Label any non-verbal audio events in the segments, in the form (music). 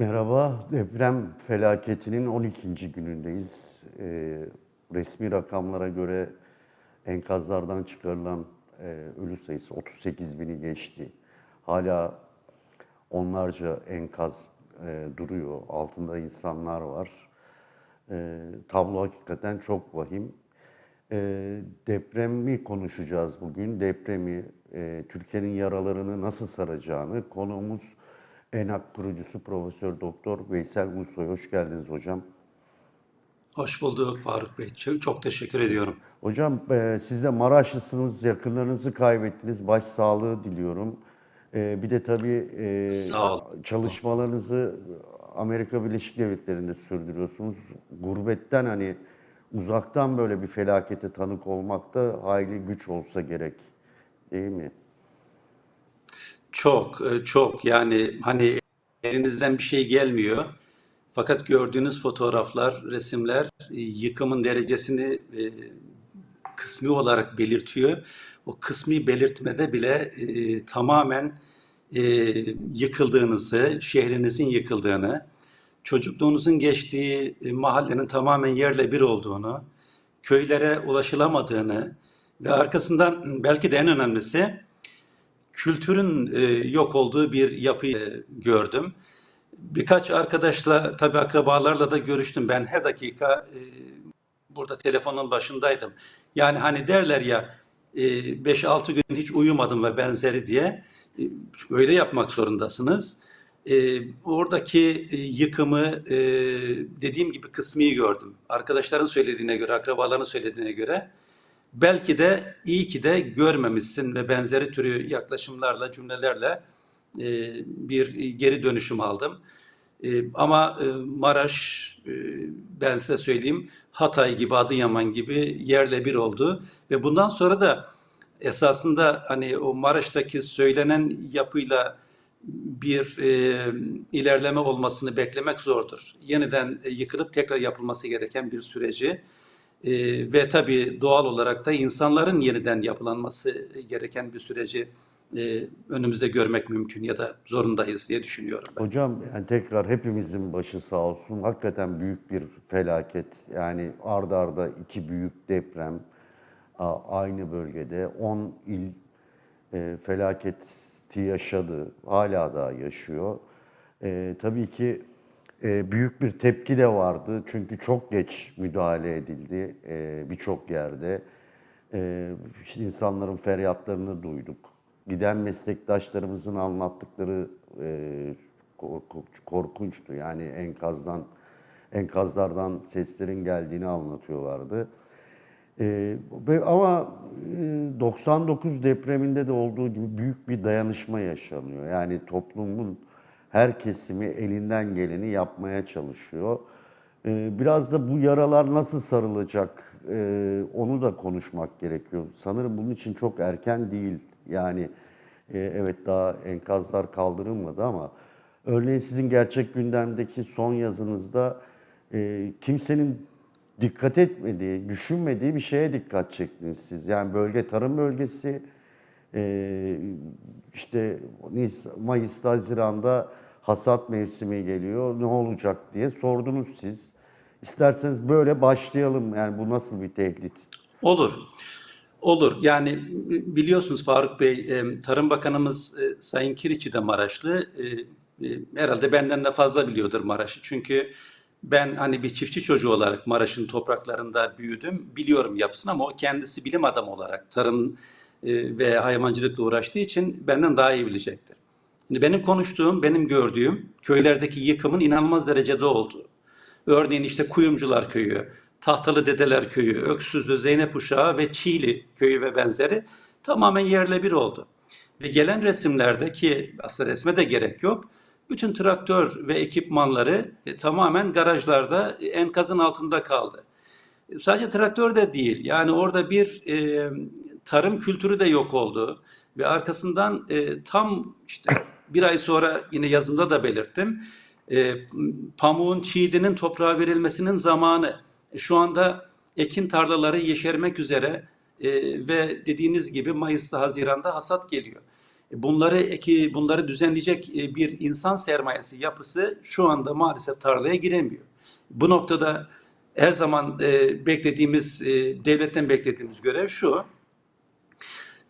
Merhaba, deprem felaketinin 12. günündeyiz. Ee, resmi rakamlara göre enkazlardan çıkarılan e, ölü sayısı 38 bini geçti. Hala onlarca enkaz e, duruyor, altında insanlar var. E, tablo hakikaten çok vahim. E, depremi konuşacağız bugün. Depremi, e, Türkiye'nin yaralarını nasıl saracağını konuğumuz ENAK kurucusu Profesör Doktor Veysel Ulusoy. Hoş geldiniz hocam. Hoş bulduk Faruk Bey. Çok, teşekkür ediyorum. Hocam e, siz de Maraşlısınız, yakınlarınızı kaybettiniz. Başsağlığı diliyorum. E, bir de tabii e, çalışmalarınızı Amerika Birleşik Devletleri'nde sürdürüyorsunuz. Gurbetten hani uzaktan böyle bir felakete tanık olmak da hayli güç olsa gerek. Değil mi? Çok, e, çok yani hani elinizden bir şey gelmiyor. Fakat gördüğünüz fotoğraflar, resimler e, yıkımın derecesini e, kısmi olarak belirtiyor. O kısmi belirtmede bile e, tamamen e, yıkıldığınızı, şehrinizin yıkıldığını, çocukluğunuzun geçtiği e, mahallenin tamamen yerle bir olduğunu, köylere ulaşılamadığını ve arkasından belki de en önemlisi kültürün e, yok olduğu bir yapıyı e, gördüm. Birkaç arkadaşla, tabii akrabalarla da görüştüm. Ben her dakika e, burada telefonun başındaydım. Yani hani derler ya e, 5-6 gün hiç uyumadım ve benzeri diye e, öyle yapmak zorundasınız. E, oradaki e, yıkımı e, dediğim gibi kısmi gördüm. Arkadaşların söylediğine göre, akrabaların söylediğine göre belki de iyi ki de görmemişsin ve benzeri türü yaklaşımlarla, cümlelerle e, bir geri dönüşüm aldım. E, ama e, Maraş, e, ben size söyleyeyim, Hatay gibi, Adıyaman gibi yerle bir oldu. Ve bundan sonra da esasında hani o Maraş'taki söylenen yapıyla bir e, ilerleme olmasını beklemek zordur. Yeniden e, yıkılıp tekrar yapılması gereken bir süreci e, ve tabii doğal olarak da insanların yeniden yapılanması gereken bir süreci e, önümüzde görmek mümkün ya da zorundayız diye düşünüyorum ben. Hocam yani tekrar hepimizin başı sağ olsun. Hakikaten büyük bir felaket. Yani arda arda iki büyük deprem aynı bölgede 10 il e, felaketi yaşadı. Hala da yaşıyor. E, tabii ki e, büyük bir tepki de vardı. Çünkü çok geç müdahale edildi e, birçok yerde. E, işte insanların feryatlarını duyduk. Giden meslektaşlarımızın anlattıkları e, korkunç, korkunçtu. Yani enkazdan enkazlardan seslerin geldiğini anlatıyorlardı. Ee, ama e, 99 depreminde de olduğu gibi büyük bir dayanışma yaşanıyor. Yani toplumun her kesimi elinden geleni yapmaya çalışıyor. Ee, biraz da bu yaralar nasıl sarılacak e, onu da konuşmak gerekiyor. Sanırım bunun için çok erken değil. Yani e, evet daha enkazlar kaldırılmadı ama örneğin sizin gerçek gündemdeki son yazınızda e, kimsenin dikkat etmediği, düşünmediği bir şeye dikkat çektiniz siz. Yani bölge tarım bölgesi e, işte Mayıs'ta, Haziran'da hasat mevsimi geliyor. Ne olacak diye sordunuz siz. İsterseniz böyle başlayalım. Yani bu nasıl bir tehdit? Olur. Olur. Yani biliyorsunuz Faruk Bey, e, Tarım Bakanımız e, Sayın Kiriçi de Maraşlı. E, Herhalde benden de fazla biliyordur Maraş'ı. Çünkü ben hani bir çiftçi çocuğu olarak Maraş'ın topraklarında büyüdüm. Biliyorum yapısını ama o kendisi bilim adamı olarak tarım ve hayvancılıkla uğraştığı için benden daha iyi bilecektir. Şimdi benim konuştuğum, benim gördüğüm köylerdeki yıkımın inanılmaz derecede olduğu. Örneğin işte Kuyumcular Köyü, Tahtalı Dedeler Köyü, Öksüzlü, Zeynep Uşağı ve Çiğli Köyü ve benzeri tamamen yerle bir oldu. Ve gelen resimlerde ki aslında resme de gerek yok, bütün traktör ve ekipmanları e, tamamen garajlarda e, enkazın altında kaldı. E, Sadece traktör de değil, yani orada bir e, tarım kültürü de yok oldu ve arkasından e, tam işte bir ay sonra yine yazımda da belirttim, e, pamuğun, çiğdinin toprağa verilmesinin zamanı. E, Şu anda ekin tarlaları yeşermek üzere e, ve dediğiniz gibi Mayıs'ta, Haziran'da hasat geliyor. Bunları eki bunları düzenleyecek e, bir insan sermayesi yapısı şu anda maalesef tarlaya giremiyor. Bu noktada her zaman e, beklediğimiz e, devletten beklediğimiz görev şu.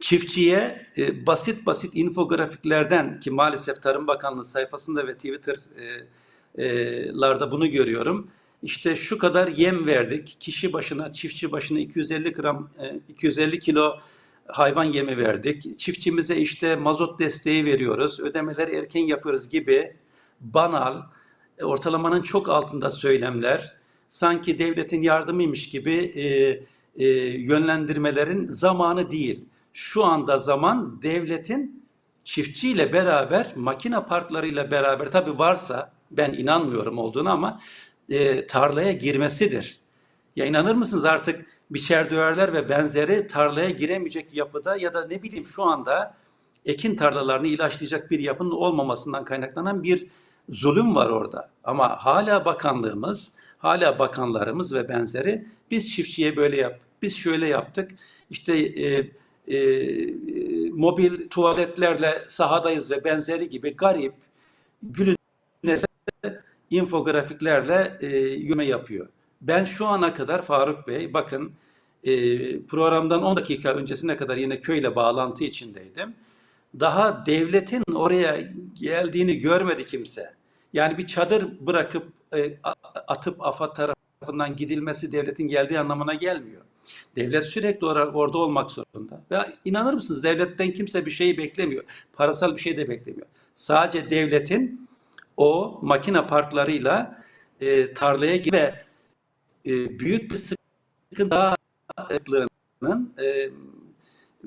Çiftçiye e, basit basit infografiklerden ki maalesef Tarım Bakanlığı sayfasında ve Twitter'larda bunu görüyorum. İşte şu kadar yem verdik. Kişi başına, çiftçi başına 250 gram, e, 250 kilo hayvan yemi verdik. Çiftçimize işte mazot desteği veriyoruz. Ödemeleri erken yapıyoruz gibi banal, e, ortalamanın çok altında söylemler, sanki devletin yardımıymış gibi e, e, yönlendirmelerin zamanı değil. Şu anda zaman devletin çiftçiyle beraber, makine parklarıyla beraber tabii varsa ben inanmıyorum olduğunu ama e, tarlaya girmesidir. Ya inanır mısınız artık biçer döverler ve benzeri tarlaya giremeyecek yapıda ya da ne bileyim şu anda ekin tarlalarını ilaçlayacak bir yapının olmamasından kaynaklanan bir zulüm var orada. Ama hala bakanlığımız, hala bakanlarımız ve benzeri biz çiftçiye böyle yaptık, biz şöyle yaptık. İşte e, e, mobil tuvaletlerle sahadayız ve benzeri gibi garip, gülünese infografiklerle e, yürüme yapıyor. Ben şu ana kadar Faruk Bey, bakın e, programdan 10 dakika öncesine kadar yine köyle bağlantı içindeydim. Daha devletin oraya geldiğini görmedi kimse. Yani bir çadır bırakıp e, atıp AFAD tarafından gidilmesi devletin geldiği anlamına gelmiyor. Devlet sürekli or- orada olmak zorunda. Ve inanır mısınız devletten kimse bir şeyi beklemiyor. Parasal bir şey de beklemiyor. Sadece devletin o makine parklarıyla e, tarlaya gir ve e, büyük bir sıkıntı e, e,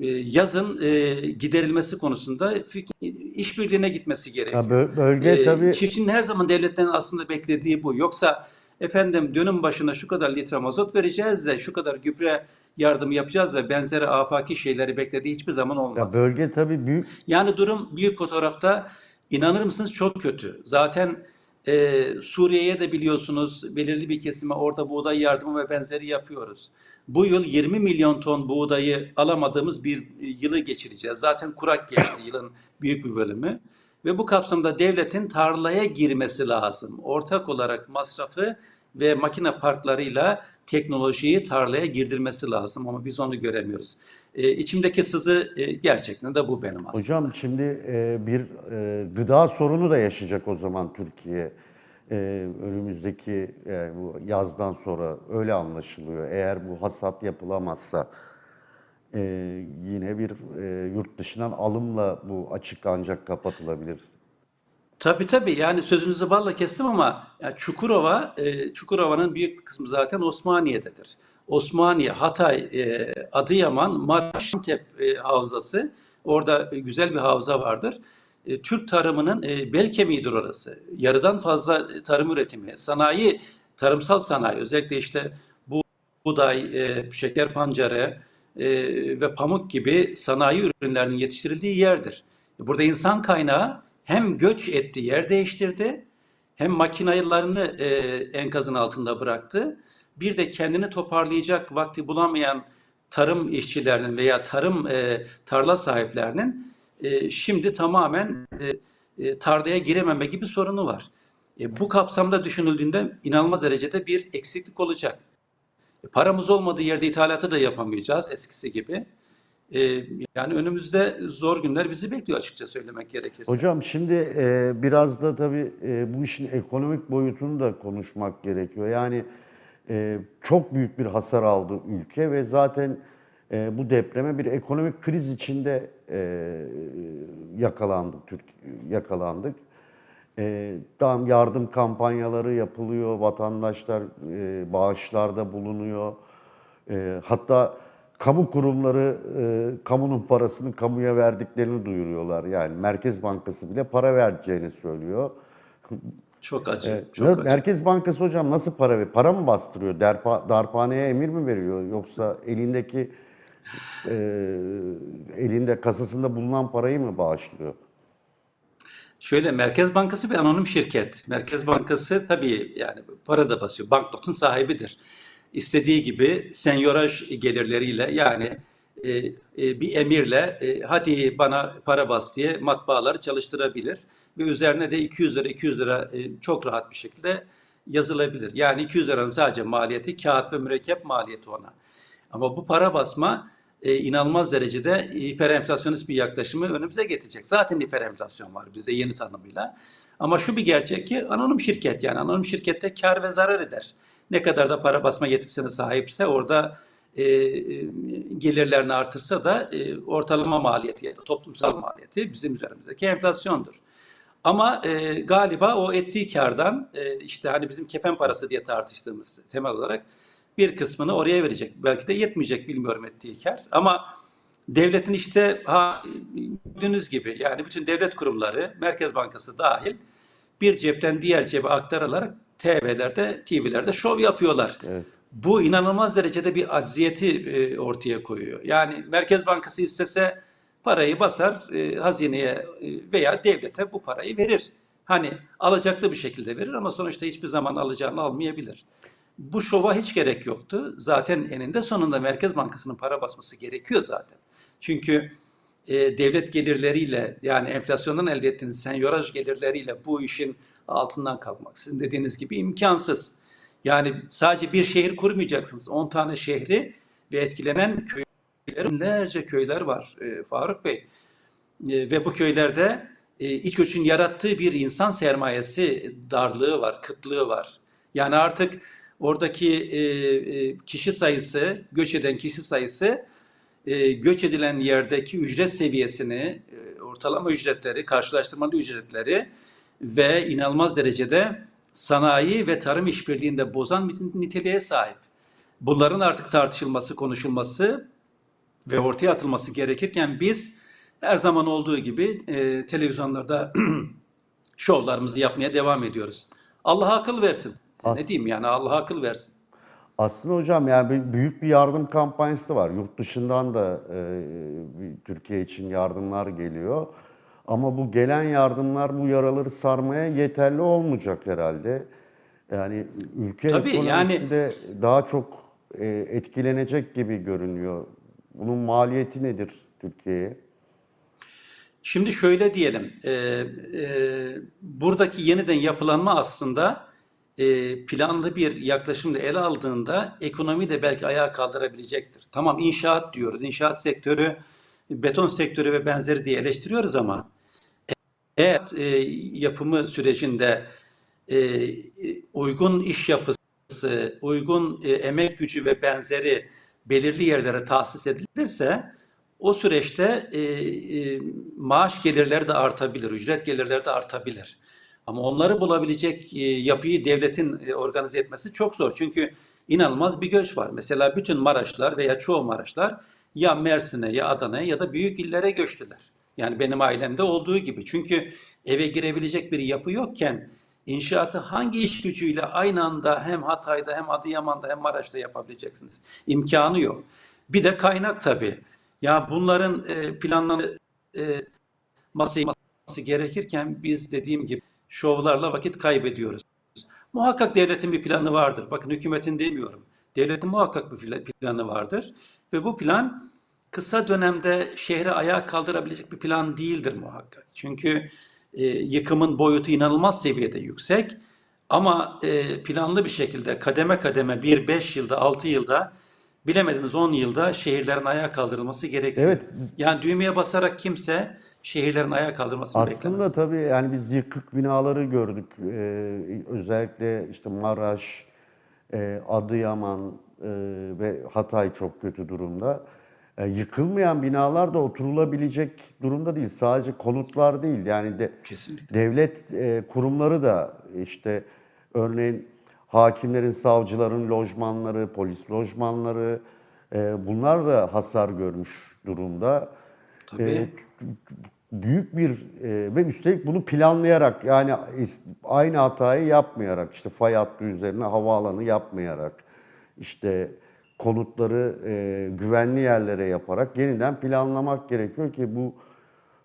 yazın e, giderilmesi konusunda işbirliğine gitmesi gerekiyor. Ya bö- bölge tabii Çiftçinin her zaman devletten aslında beklediği bu. Yoksa efendim dönüm başına şu kadar litre mazot vereceğiz de şu kadar gübre yardımı yapacağız ve benzeri afaki şeyleri beklediği hiçbir zaman olmadı. ya bölge tabii büyük Yani durum büyük fotoğrafta inanır mısınız çok kötü. Zaten e, Suriye'ye de biliyorsunuz belirli bir kesime orada buğday yardımı ve benzeri yapıyoruz. Bu yıl 20 milyon ton buğdayı alamadığımız bir yılı geçireceğiz. Zaten kurak geçti yılın büyük bir bölümü. Ve bu kapsamda devletin tarlaya girmesi lazım. Ortak olarak masrafı ve makine parklarıyla teknolojiyi tarlaya girdirmesi lazım ama biz onu göremiyoruz. E, içimdeki sızı e, gerçekten de bu benim aslında. Hocam şimdi e, bir e, gıda sorunu da yaşayacak o zaman Türkiye. E, önümüzdeki e, bu yazdan sonra öyle anlaşılıyor. Eğer bu hasat yapılamazsa e, yine bir e, yurt dışından alımla bu açık ancak kapatılabilir. Tabii tabii yani sözünüzü balla kestim ama ya Çukurova, e, Çukurova'nın büyük bir kısmı zaten Osmaniye'dedir. Osmaniye, Hatay, e, Adıyaman, Maraş, Antep e, havzası. Orada güzel bir havza vardır. E, Türk tarımının e, bel kemiğidir orası. Yarıdan fazla tarım üretimi, sanayi, tarımsal sanayi özellikle işte bu buğday, e, şeker pancarı e, ve pamuk gibi sanayi ürünlerinin yetiştirildiği yerdir. Burada insan kaynağı hem göç etti, yer değiştirdi, hem makinelerini e, enkazın altında bıraktı. Bir de kendini toparlayacak vakti bulamayan tarım işçilerinin veya tarım e, tarla sahiplerinin e, şimdi tamamen e, e, tarlaya girememe gibi sorunu var. E, bu kapsamda düşünüldüğünde inanılmaz derecede bir eksiklik olacak. E, paramız olmadığı yerde ithalatı da yapamayacağız eskisi gibi. E, yani önümüzde zor günler bizi bekliyor açıkça söylemek gerekirse. Hocam şimdi e, biraz da tabii bu işin ekonomik boyutunu da konuşmak gerekiyor. Yani çok büyük bir hasar aldı ülke ve zaten bu depreme bir ekonomik kriz içinde yakalandık, yakalandık. E, tamam yardım kampanyaları yapılıyor, vatandaşlar e, bağışlarda bulunuyor. E, hatta kamu kurumları e, kamunun parasını kamuya verdiklerini duyuruyorlar. Yani Merkez Bankası bile para vereceğini söylüyor. Çok acı, E, çok ya acı. Merkez Bankası hocam nasıl para ver? Para mı bastırıyor? Derpa, darphaneye emir mi veriyor? Yoksa elindeki e, elinde kasasında bulunan parayı mı bağışlıyor? Şöyle Merkez Bankası bir anonim şirket. Merkez Bankası tabii yani para da basıyor. Banknotun sahibidir. İstediği gibi senyoraj gelirleriyle yani e, e, bir emirle e, hadi bana para bas diye matbaaları çalıştırabilir ve üzerine de 200 lira 200 lira e, çok rahat bir şekilde yazılabilir. Yani 200 liranın sadece maliyeti kağıt ve mürekkep maliyeti ona. Ama bu para basma e, inanılmaz derecede hiperenflasyonist bir yaklaşımı önümüze getirecek. Zaten hiperenflasyon var bizde yeni tanımıyla. Ama şu bir gerçek ki anonim şirket yani anonim şirkette kar ve zarar eder. Ne kadar da para basma yetkisine sahipse orada e, e, gelirlerini artırsa da e, ortalama maliyeti ya da toplumsal maliyeti bizim üzerimizdeki enflasyondur. Ama e, galiba o ettiği kardan e, işte hani bizim kefen parası diye tartıştığımız temel olarak bir kısmını oraya verecek. Belki de yetmeyecek bilmiyorum ettiği kar. Ama devletin işte ha, gördüğünüz gibi yani bütün devlet kurumları, Merkez Bankası dahil bir cepten diğer cebe aktarılarak TV'lerde, TV'lerde şov yapıyorlar. Evet. Bu inanılmaz derecede bir acziyeti e, ortaya koyuyor. Yani Merkez Bankası istese parayı basar, e, hazineye e, veya devlete bu parayı verir. Hani alacaklı bir şekilde verir ama sonuçta hiçbir zaman alacağını almayabilir. Bu şova hiç gerek yoktu. Zaten eninde sonunda Merkez Bankası'nın para basması gerekiyor zaten. Çünkü e, devlet gelirleriyle yani enflasyondan elde ettiğiniz senyoraj gelirleriyle bu işin altından kalkmak sizin dediğiniz gibi imkansız. Yani sadece bir şehir kurmayacaksınız. 10 tane şehri ve etkilenen köyler, binlerce köyler var e, Faruk Bey. E, ve bu köylerde e, iç göçün yarattığı bir insan sermayesi darlığı var, kıtlığı var. Yani artık oradaki e, e, kişi sayısı, göç eden kişi sayısı e, göç edilen yerdeki ücret seviyesini, e, ortalama ücretleri, karşılaştırmalı ücretleri ve inanılmaz derecede sanayi ve tarım işbirliğinde bozan niteliğe sahip. Bunların artık tartışılması, konuşulması ve ortaya atılması gerekirken biz her zaman olduğu gibi e, televizyonlarda (clears throat) şovlarımızı yapmaya devam ediyoruz. Allah akıl versin. As- Ne diyeyim yani Allah akıl versin. Aslında hocam yani büyük bir yardım kampanyası var. Yurt dışından da e, Türkiye için yardımlar geliyor. Ama bu gelen yardımlar bu yaraları sarmaya yeterli olmayacak herhalde. Yani ülke Tabii, ekonomisi yani- de daha çok e, etkilenecek gibi görünüyor. Bunun maliyeti nedir Türkiye'ye? Şimdi şöyle diyelim, e, e, buradaki yeniden yapılanma aslında e, planlı bir yaklaşımla ele aldığında ekonomi de belki ayağa kaldırabilecektir. Tamam inşaat diyoruz, inşaat sektörü, beton sektörü ve benzeri diye eleştiriyoruz ama eğer e, yapımı sürecinde e, uygun iş yapısı, uygun e, emek gücü ve benzeri belirli yerlere tahsis edilirse o süreçte e, e, maaş gelirleri de artabilir, ücret gelirleri de artabilir. Ama onları bulabilecek e, yapıyı devletin e, organize etmesi çok zor. Çünkü inanılmaz bir göç var. Mesela bütün Maraşlar veya çoğu Maraşlar ya Mersin'e ya Adana'ya ya da büyük illere göçtüler. Yani benim ailemde olduğu gibi. Çünkü eve girebilecek bir yapı yokken inşaatı hangi iş gücüyle aynı anda hem Hatay'da hem Adıyaman'da hem Maraş'ta yapabileceksiniz? İmkanı yok. Bir de kaynak tabii. Ya bunların e, planlanması gerekirken biz dediğim gibi şovlarla vakit kaybediyoruz. Muhakkak devletin bir planı vardır. Bakın hükümetin demiyorum. Devletin muhakkak bir pla- planı vardır. Ve bu plan kısa dönemde şehri ayağa kaldırabilecek bir plan değildir muhakkak. Çünkü e, yıkımın boyutu inanılmaz seviyede yüksek. Ama e, planlı bir şekilde kademe kademe bir 5 yılda 6 yılda bilemediniz 10 yılda şehirlerin ayağa kaldırılması gerekiyor. Evet. Yani düğmeye basarak kimse şehirlerin ayağa kaldırmasını Aslında beklemez. tabii yani biz yıkık binaları gördük. Ee, özellikle işte Maraş, e, Adıyaman e, ve Hatay çok kötü durumda. E, yıkılmayan binalar da oturulabilecek durumda değil. Sadece konutlar değil. Yani de Kesinlikle. devlet e, kurumları da işte örneğin hakimlerin, savcıların lojmanları, polis lojmanları e, bunlar da hasar görmüş durumda. Tabii. E, büyük bir e, ve üstelik bunu planlayarak yani aynı hatayı yapmayarak işte fay hattı üzerine havaalanı yapmayarak işte konutları e, güvenli yerlere yaparak yeniden planlamak gerekiyor ki bu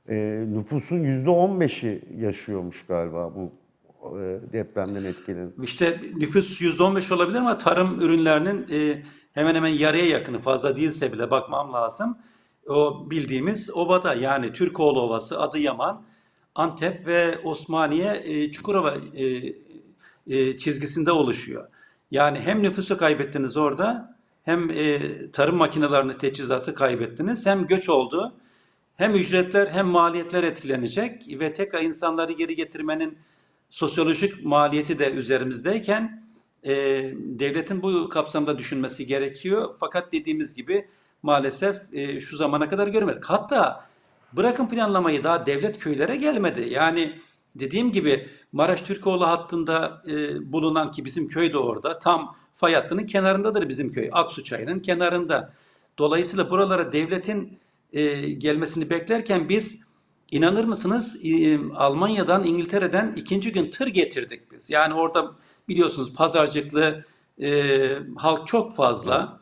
e, nüfusun yüzde on beşi yaşıyormuş galiba bu e, depremden etkilenen? İşte nüfus %15 olabilir ama tarım ürünlerinin e, hemen hemen yarıya yakını fazla değilse bile bakmam lazım. O bildiğimiz ovada yani Türkoğlu Ovası, Adıyaman, Antep ve Osmaniye, e, Çukurova e, e, çizgisinde oluşuyor. Yani hem nüfusu kaybettiniz orada hem e, tarım makinelerini, teçhizatı kaybettiniz hem göç oldu. Hem ücretler hem maliyetler etkilenecek ve tekrar insanları geri getirmenin sosyolojik maliyeti de üzerimizdeyken e, devletin bu kapsamda düşünmesi gerekiyor. Fakat dediğimiz gibi maalesef e, şu zamana kadar görmedik. Hatta bırakın planlamayı daha devlet köylere gelmedi. Yani dediğim gibi Maraş Türkoğlu hattında e, bulunan ki bizim köy de orada tam fay hattının kenarındadır bizim köy. Aksu Çayı'nın kenarında. Dolayısıyla buralara devletin e, gelmesini beklerken biz inanır mısınız e, Almanya'dan İngiltere'den ikinci gün tır getirdik biz. Yani orada biliyorsunuz pazarcıklı e, halk çok fazla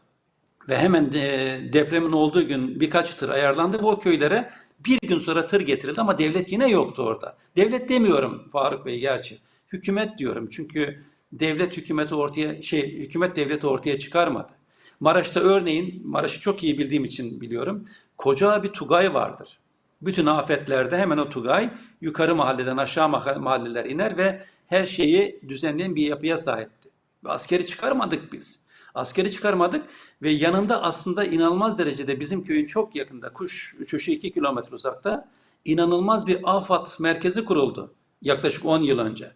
ve hemen e, depremin olduğu gün birkaç tır ayarlandı ve o köylere bir gün sonra tır getirildi ama devlet yine yoktu orada. Devlet demiyorum Faruk Bey gerçi. Hükümet diyorum çünkü devlet hükümeti ortaya şey hükümet devleti ortaya çıkarmadı. Maraş'ta örneğin Maraş'ı çok iyi bildiğim için biliyorum. Koca bir Tugay vardır. Bütün afetlerde hemen o Tugay yukarı mahalleden aşağı mah- mahalleler iner ve her şeyi düzenleyen bir yapıya sahipti. Askeri çıkarmadık biz. Askeri çıkarmadık ve yanında aslında inanılmaz derecede bizim köyün çok yakında kuş uçuşu 2 kilometre uzakta inanılmaz bir AFAD merkezi kuruldu yaklaşık 10 yıl önce.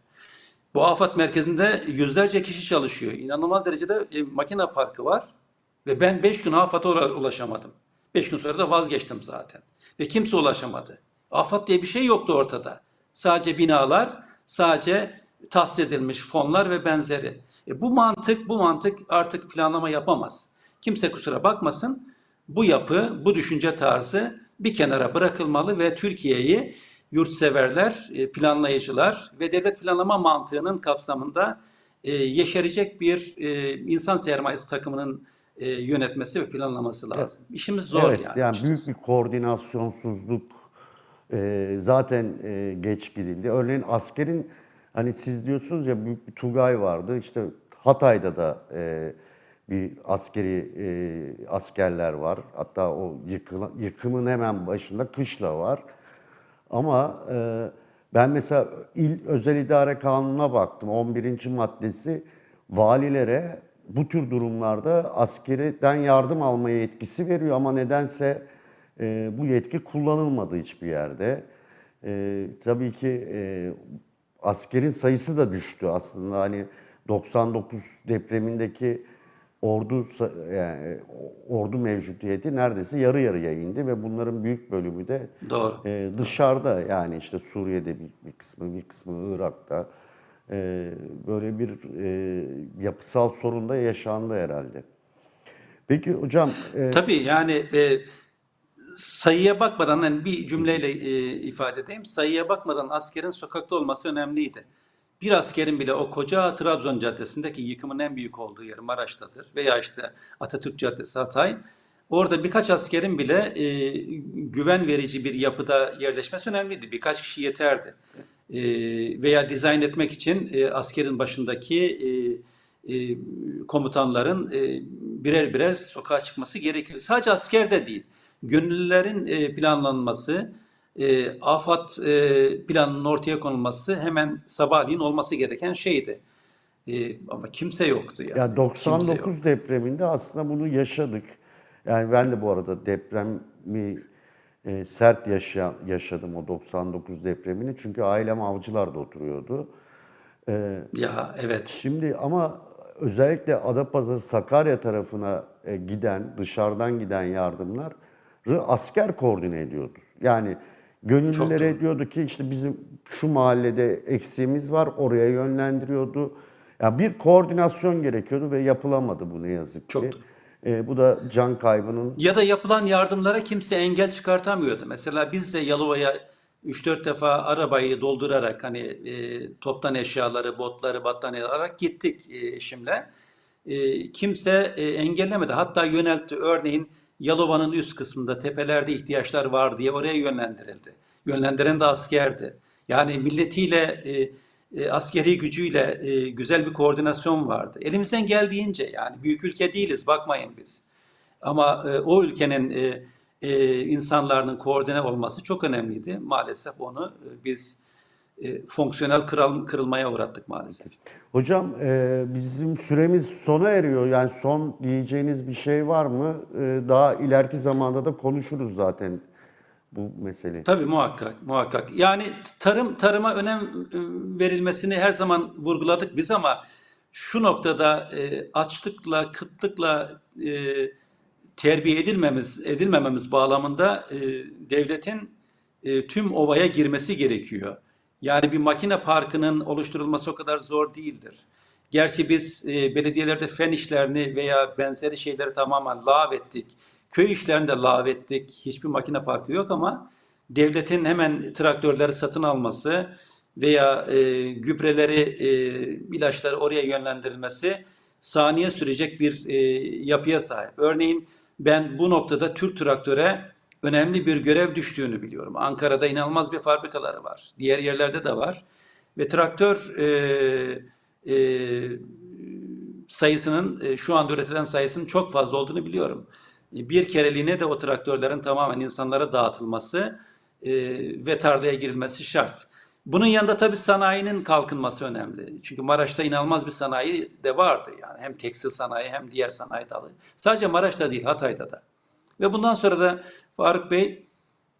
Bu AFAD merkezinde yüzlerce kişi çalışıyor. İnanılmaz derecede e, makine parkı var. Ve ben 5 gün AFAD'a ula- ulaşamadım. 5 gün sonra da vazgeçtim zaten. Ve kimse ulaşamadı. AFAD diye bir şey yoktu ortada. Sadece binalar, sadece tahsis edilmiş fonlar ve benzeri. E bu mantık, bu mantık artık planlama yapamaz. Kimse kusura bakmasın. Bu yapı, bu düşünce tarzı bir kenara bırakılmalı ve Türkiye'yi yurtseverler, e, planlayıcılar ve devlet planlama mantığının kapsamında e, yeşerecek bir e, insan sermayesi takımının yönetmesi ve planlaması lazım. İşimiz zor Evet, yani. yani büyük bir koordinasyonsuzluk zaten geç gidildi. Örneğin askerin hani siz diyorsunuz ya bir Tugay vardı. İşte Hatay'da da e, bir askeri e, askerler var. Hatta o yıkıla- yıkımın hemen başında kışla var. Ama e, ben mesela il özel idare kanununa baktım. 11. maddesi valilere bu tür durumlarda askeriden yardım alma yetkisi veriyor ama nedense e, bu yetki kullanılmadı hiçbir yerde. E, tabii ki e, askerin sayısı da düştü aslında. Hani 99 depremindeki ordu yani ordu mevcudiyeti neredeyse yarı yarıya indi ve bunların büyük bölümü de Doğru. e, dışarıda yani işte Suriye'de bir, bir kısmı, bir kısmı Irak'ta e, böyle bir e, yapısal sorun da yaşandı herhalde. Peki hocam e, Tabii yani e, sayıya bakmadan hani bir cümleyle e, ifade edeyim. Sayıya bakmadan askerin sokakta olması önemliydi. Bir askerin bile o koca Trabzon Caddesi'ndeki yıkımın en büyük olduğu yer Maraş'tadır. Veya işte Atatürk Caddesi Hatay. Orada birkaç askerin bile e, güven verici bir yapıda yerleşmesi önemliydi. Birkaç kişi yeterdi. E, veya dizayn etmek için e, askerin başındaki e, e, komutanların e, birer birer sokağa çıkması gerekiyor. Sadece asker de değil. Gönüllülerin e, planlanması, e, AFAD e, planının ortaya konulması hemen sabahleyin olması gereken şeydi. E, ama kimse yoktu yani. Ya Kimse 99 yoktu. depreminde aslında bunu yaşadık. Yani ben de bu arada depremi e, sert yaşa, yaşadım o 99 depremini. Çünkü ailem Avcılar'da oturuyordu. E, Ya evet. şimdi ama özellikle Adapazarı, Sakarya tarafına e, giden, dışarıdan giden yardımları asker koordine ediyordu. Yani gönüllülere diyordu ki işte bizim şu mahallede eksiğimiz var, oraya yönlendiriyordu. Ya bir koordinasyon gerekiyordu ve yapılamadı bu ne yazık ki. Çok doğru. E, bu da can kaybının Ya da yapılan yardımlara kimse engel çıkartamıyordu. Mesela biz de Yalova'ya 3-4 defa arabayı doldurarak hani e, toptan eşyaları, botları, battaniye alarak gittik e, eşimle. E, kimse e, engellemedi. Hatta yöneltti. Örneğin Yalova'nın üst kısmında tepelerde ihtiyaçlar var diye oraya yönlendirildi. Yönlendiren de askerdi. Yani milletiyle e, e, askeri gücüyle e, güzel bir koordinasyon vardı. Elimizden geldiğince yani büyük ülke değiliz bakmayın biz. Ama e, o ülkenin e, e, insanların koordine olması çok önemliydi. Maalesef onu e, biz e, fonksiyonel kıral, kırılmaya uğrattık maalesef. Hocam e, bizim süremiz sona eriyor. Yani son diyeceğiniz bir şey var mı? E, daha ileriki zamanda da konuşuruz zaten bu meseleyi. Tabii muhakkak, muhakkak. Yani tarım tarıma önem verilmesini her zaman vurguladık biz ama şu noktada e, açlıkla, kıtlıkla e, terbiye edilmemiz, edilmememiz bağlamında e, devletin e, tüm ovaya girmesi gerekiyor. Yani bir makine parkının oluşturulması o kadar zor değildir. Gerçi biz e, belediyelerde fen işlerini veya benzeri şeyleri tamamen lağvettik. Köy işlerini de lağvettik. Hiçbir makine parkı yok ama devletin hemen traktörleri satın alması veya e, gübreleri, e, ilaçları oraya yönlendirilmesi saniye sürecek bir e, yapıya sahip. Örneğin ben bu noktada Türk Traktör'e önemli bir görev düştüğünü biliyorum. Ankara'da inanılmaz bir fabrikaları var. Diğer yerlerde de var. Ve traktör e, e, sayısının e, şu anda üretilen sayısının çok fazla olduğunu biliyorum. E, Bir kereliğine de o traktörlerin tamamen insanlara dağıtılması e, ve tarlaya girilmesi şart. Bunun yanında tabii sanayinin kalkınması önemli. Çünkü Maraş'ta inanılmaz bir sanayi de vardı. Yani hem tekstil sanayi hem diğer sanayi dalı. Sadece Maraş'ta değil Hatay'da da. Ve bundan sonra da Faruk Bey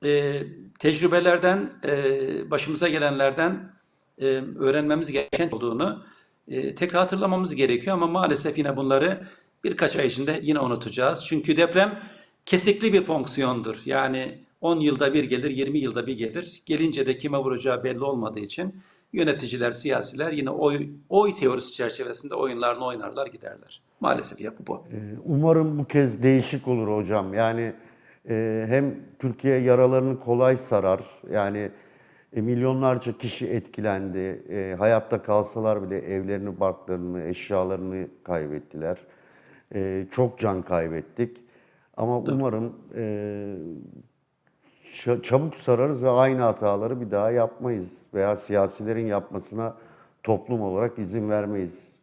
e, tecrübelerden, e, başımıza gelenlerden e, öğrenmemiz gereken olduğunu e, tekrar hatırlamamız gerekiyor ama maalesef yine bunları birkaç ay içinde yine unutacağız. Çünkü deprem kesikli bir fonksiyondur. Yani 10 yılda bir gelir, 20 yılda bir gelir. Gelince de kime vuracağı belli olmadığı için yöneticiler, siyasiler yine oy, oy teorisi çerçevesinde oyunlarını oynarlar giderler. Maalesef yapı bu. E, Umarım bu kez değişik olur hocam. Yani e, hem Türkiye yaralarını kolay sarar. Yani e, milyonlarca kişi etkilendi. E, hayatta kalsalar bile evlerini, barklarını, eşyalarını kaybettiler. E, çok can kaybettik. Ama umarım e, ça- çabuk sararız ve aynı hataları bir daha yapmayız. Veya siyasilerin yapmasına toplum olarak izin vermeyiz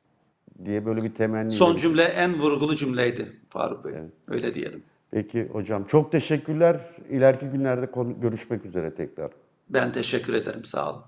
diye böyle bir temenni. Son cümle en vurgulu cümleydi Faruk Bey. Öyle diyelim. Peki hocam çok teşekkürler. İleriki günlerde görüşmek üzere tekrar. Ben teşekkür ederim. Sağ olun.